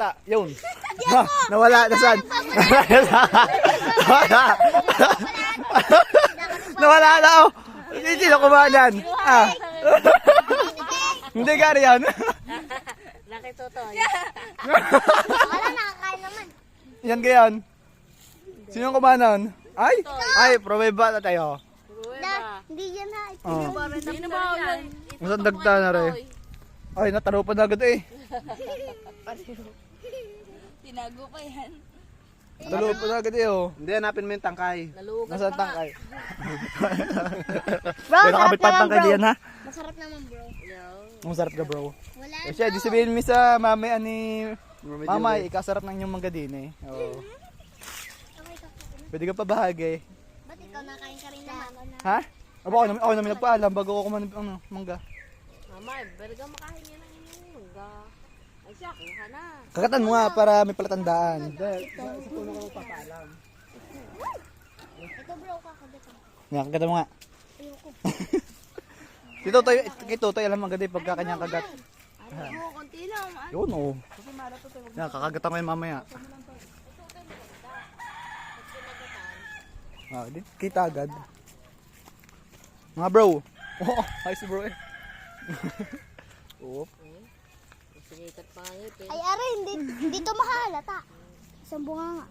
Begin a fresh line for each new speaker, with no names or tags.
Ta, yun. Na, nawala, nasan? nawala. nawala na, oh. Hindi, sino kumanan? Ah. Hindi, gari yan.
Laki tutoy.
Wala, nakakain naman.
yan gayan. Sino kumanan? Ay, ay, pruweba na tayo.
Hindi yan ha.
Oh.
Sino ba yan?
Masang dagta na rin. Ay, nataro pa na agad eh.
Tinago pa yan.
Natalo pa na agad eh, oh.
Hindi, hanapin mo yung tangkay.
Nalugan
Nasaan tangkay?
Bro,
Pero
sarap
kapit pa tangkay
bro.
diyan ha?
Masarap naman bro.
Yo.
Ang sarap ka bro.
Wala
Eh siya, di sabihin mo sa mamay ani Mamay, ikasarap ng inyong mangga din eh. Oo.
Po.
Pwede ka pa bahagi.
Ba't ikaw nakain ka rin naman?
Ha? Aba, ako naman, ako naman nagpaalam bago ako kumain ng ano, mangga.
Mama, berga makahingi ng inyong mungga. Siya, kuha na.
Kakatan mo nga para may palatandaan.
Ito bro, kakagatin.
Nga, kakatan mo nga.
Ayoko.
Dito tayo, kay Totoy alam ang ganda pagka kanyang kagat.
Oo, konti lang. Ay,
Yun oh. Nga, kakagatan ko yun mamaya. Ah, di, kita agad. Mga bro. Oh, ayos bro eh. Oo.
Sinikat pa nga yun.
Ay, aray, hindi, hindi to mahalata. Isang bunga nga.